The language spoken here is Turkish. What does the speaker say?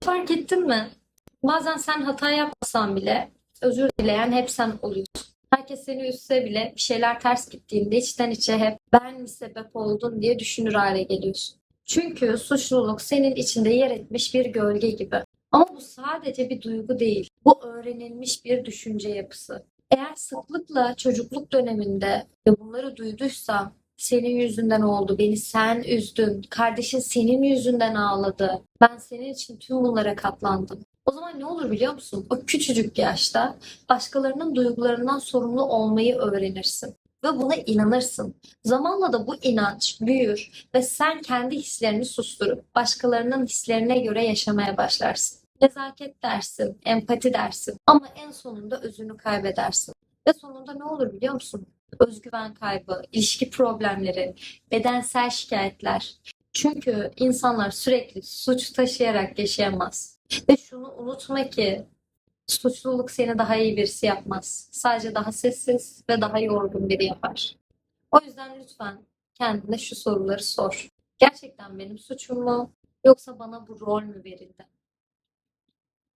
Fark ettin mi? Bazen sen hata yapmasan bile özür dileyen hep sen oluyorsun. Herkes seni üzse bile bir şeyler ters gittiğinde içten içe hep ben mi sebep oldun diye düşünür hale geliyorsun. Çünkü suçluluk senin içinde yer etmiş bir gölge gibi. Ama bu sadece bir duygu değil. Bu öğrenilmiş bir düşünce yapısı. Eğer sıklıkla çocukluk döneminde bunları duyduysan senin yüzünden oldu, beni sen üzdün, kardeşin senin yüzünden ağladı, ben senin için tüm bunlara katlandım. O zaman ne olur biliyor musun? O küçücük yaşta başkalarının duygularından sorumlu olmayı öğrenirsin ve buna inanırsın. Zamanla da bu inanç büyür ve sen kendi hislerini susturup başkalarının hislerine göre yaşamaya başlarsın. Nezaket dersin, empati dersin ama en sonunda özünü kaybedersin. Ve sonunda ne olur biliyor musun? Özgüven kaybı, ilişki problemleri, bedensel şikayetler. Çünkü insanlar sürekli suç taşıyarak yaşayamaz. Ve şunu unutma ki suçluluk seni daha iyi birisi yapmaz. Sadece daha sessiz ve daha yorgun biri yapar. O yüzden lütfen kendine şu soruları sor. Gerçekten benim suçum mu? Yoksa bana bu rol mü verildi?